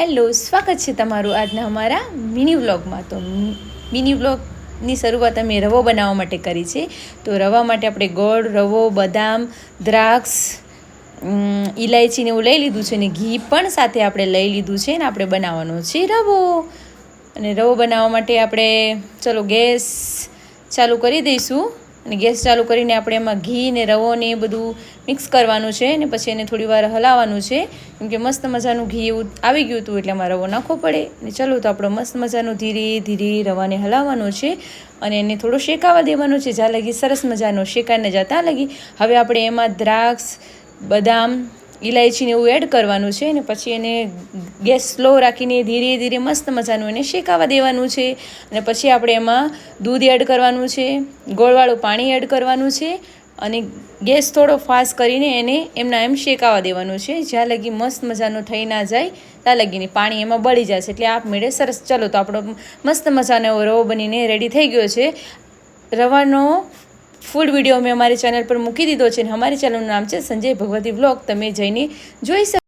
Hello સ્વાગત છે તમારું આજના અમારા મિની વ્લોગમાં તો મિની વ્લોગની શરૂઆત અમે રવો બનાવવા માટે કરી છે. તો રવા માટે આપણે ગોળ, રવો, બદામ, દ્રાક્ષ ઇલાયચીને એવું લઈ લીધું છે અને ઘી પણ સાથે આપણે લઈ લીધું છે ને આપણે બનાવવાનો છે રવો. અને રવો બનાવવા માટે આપણે, ચલો ગેસ ચાલુ કરી દઈશું. અને ગેસ ચાલુ કરીને આપણે એમાં ઘી ને રવો ને એ બધું મિક્સ કરવાનું છે ને પછી એને થોડી વાર હલાવવાનું છે. કેમકે મસ્ત મજાનું ઘી એવું આવી ગયું હતું એટલે એમાં રવો નાખવો પડે. ને ચલો તો આપણો મસ્ત મજાનું ધીરે ધીરે રવાને હલાવવાનો છે અને એને થોડો શેકાવા દેવાનો છે. જ્યાં લગી સરસ મજાનો શેકાઈને જતા લગી. હવે આપણે એમાં દ્રાક્ષ, બદામ ઇલાયચીને એવું એડ કરવાનું છે અને પછી એને ગેસ સ્લો રાખીને ધીરે ધીરે મસ્ત મજાનું એને શેકાવા દેવાનું છે. અને પછી આપણે એમાં દૂધ એડ કરવાનું છે, ગોળવાળું પાણી એડ કરવાનું છે અને ગેસ થોડો ફાસ્ટ કરીને એને એમના એમ શેકાવા દેવાનું છે. જ્યાં લગી મસ્ત મજાનું થઈ ના જાય, ત્યાં લગીને પાણી એમાં બળી જશે એટલે આપમેળે સરસ. ચલો તો આપણો મસ્ત મજાનો એવો રવો બનીને રેડી થઈ ગયો છે. રવાનો ફૂડ વીડિયો મેં અમારી ચેનલ પર મૂકી દીધો છે અને અમારી ચેનલનું નામ છે સંજય ભગવતી વ્લોગ. તમે જઈને જોઈ શકો.